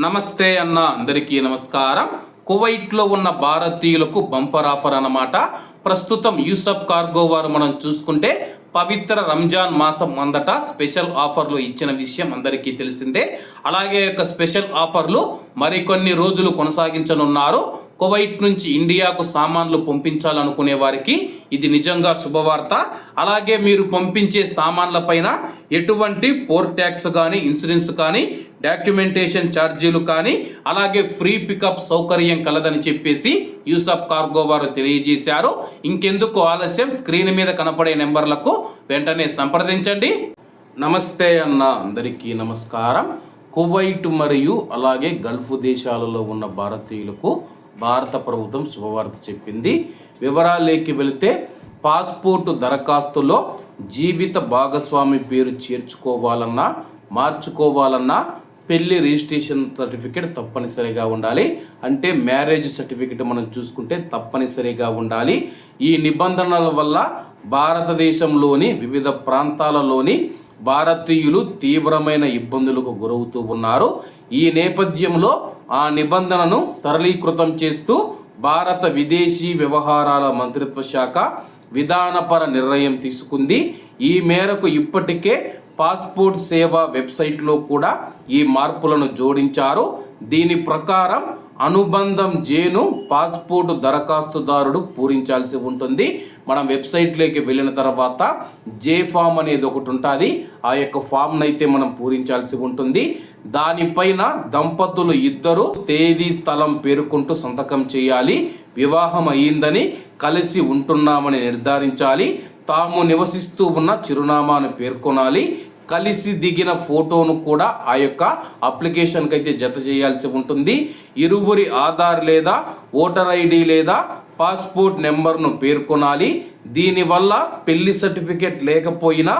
నమస్తే అన్న అందరికీ నమస్కారం. కువైట్లో ఉన్న భారతీయులకు బంపర్ ఆఫర్ అన్నమాట. ప్రస్తుతం యూసఫ్ కార్గో వారు మనం చూసుకుంటే పవిత్ర రంజాన్ మాసం అందట స్పెషల్ ఆఫర్లు ఇచ్చిన విషయం అందరికీ తెలిసిందే. అలాగే యొక్క స్పెషల్ ఆఫర్లు మరికొన్ని రోజులు కొనసాగించనున్నారు. కువైట్ నుంచి ఇండియాకు సామాన్లు పంపించాలనుకునే వారికి ఇది నిజంగా శుభవార్త. అలాగే మీరు పంపించే సామాన్ల పైన ఎటువంటి పోర్ ట్యాక్స్ కానీ ఇన్సూరెన్స్ కానీ డాక్యుమెంటేషన్ ఛార్జీలు కానీ అలాగే ఫ్రీ పికప్ సౌకర్యం కలదని చెప్పేసి యూసఫ్ కార్గో వారు తెలియజేశారు. ఇంకెందుకు ఆలస్యం? స్క్రీన్ మీద కనపడే నెంబర్లకు వెంటనే సంప్రదించండి. నమస్తే అన్న అందరికీ నమస్కారం. కువైట్ మరియు అలాగే గల్ఫ్ దేశాలలో ఉన్న భారతీయులకు భారత ప్రభుత్వం శుభవార్త చెప్పింది. వివరాలేకి వెళితే పాస్పోర్టు దరఖాస్తులో జీవిత భాగస్వామి పేరు చేర్చుకోవాలన్నా మార్చుకోవాలన్నా పెళ్ళి రిజిస్ట్రేషన్ సర్టిఫికేట్ తప్పనిసరిగా ఉండాలి. అంటే మ్యారేజ్ సర్టిఫికేట్ మనం చూసుకుంటే తప్పనిసరిగా ఉండాలి. ఈ నిబంధనల వల్ల భారతదేశంలోని వివిధ ప్రాంతాలలోని భారతీయులు తీవ్రమైన ఇబ్బందులకు గురవుతూ ఉన్నారు. ఈ నేపథ్యంలో ఆ నిబంధనను సరళీకృతం చేస్తూ భారత విదేశీ వ్యవహారాల మంత్రిత్వ శాఖ విధానపర నిర్ణయం తీసుకుంది. ఈ మేరకు ఇప్పటికే పాస్పోర్ట్ సేవ వెబ్సైట్లో కూడా ఈ మార్పులను జోడించారు. దీని ప్రకారం అనుబంధం జేను పాస్పోర్ట్ దరఖాస్తుదారుడు పూరించాల్సి ఉంటుంది. మనం వెబ్సైట్లోకి వెళ్ళిన తర్వాత జే ఫామ్ అనేది ఒకటి ఉంటుంది. ఆ యొక్క ఫామ్ను అయితే మనం పూరించాల్సి ఉంటుంది. దానిపైన దంపతులు ఇద్దరు తేదీ స్థలం పేర్కొంటూ సంతకం చేయాలి. వివాహం అయ్యిందని కలిసి ఉంటున్నామని నిర్ధారించాలి. తాము నివసిస్తూ ఉన్న చిరునామాను పేర్కొనాలి. కలిసి దిగిన ఫోటోను కూడా ఆ యొక్క అప్లికేషన్కి అయితే జత చేయాల్సి ఉంటుంది. ఇరువురి ఆధార్ లేదా ఓటర్ ఐడి లేదా పాస్పోర్ట్ నెంబర్ను పేర్కొనాలి. దీనివల్ల పెళ్ళి సర్టిఫికేట్ లేకపోయినా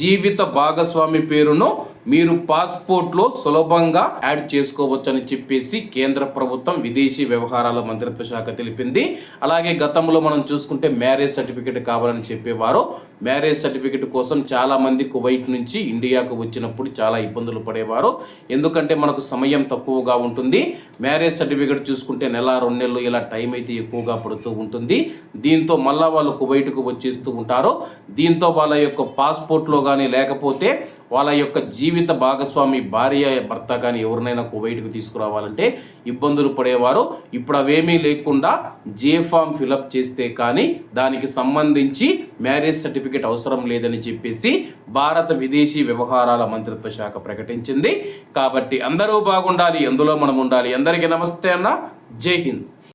జీవిత భాగస్వామి పేరును మీరు పాస్పోర్ట్లో సులభంగా యాడ్ చేసుకోవచ్చని చెప్పేసి కేంద్ర ప్రభుత్వం విదేశీ వ్యవహారాల మంత్రిత్వ శాఖ తెలిపింది. అలాగే గతంలో మనం చూసుకుంటే మ్యారేజ్ సర్టిఫికేట్ కావాలని చెప్పేవారు. మ్యారేజ్ సర్టిఫికేట్ కోసం చాలామంది కువైట్ నుంచి ఇండియాకు వచ్చినప్పుడు చాలా ఇబ్బందులు పడేవారు. ఎందుకంటే మనకు సమయం తక్కువగా ఉంటుంది. మ్యారేజ్ సర్టిఫికేట్ చూసుకుంటే నెల రెండు నెలలు ఇలా టైం అయితే ఎక్కువగా పడుతూ ఉంటుంది. దీంతో మళ్ళా వాళ్ళు కువైట్కు వచ్చేస్తూ ఉంటారు. దీంతో వాళ్ళ యొక్క పాస్పోర్ట్లో కానీ లేకపోతే వాళ్ళ యొక్క జీవిత భాగస్వామి భార్య భర్త కానీ ఎవరినైనా కువైట్కి తీసుకురావాలంటే ఇబ్బందులు పడేవారు. ఇప్పుడు అవేమీ లేకుండా జే ఫామ్ ఫిలప్ చేస్తే కానీ దానికి సంబంధించి మ్యారేజ్ సర్టిఫికేట్ అవసరం లేదని చెప్పేసి భారత విదేశీ వ్యవహారాల మంత్రిత్వ శాఖ ప్రకటించింది. కాబట్టి అందరూ బాగుండాలి ఎందులో మనం ఉండాలి. అందరికీ నమస్తే అన్న. జై హింద్.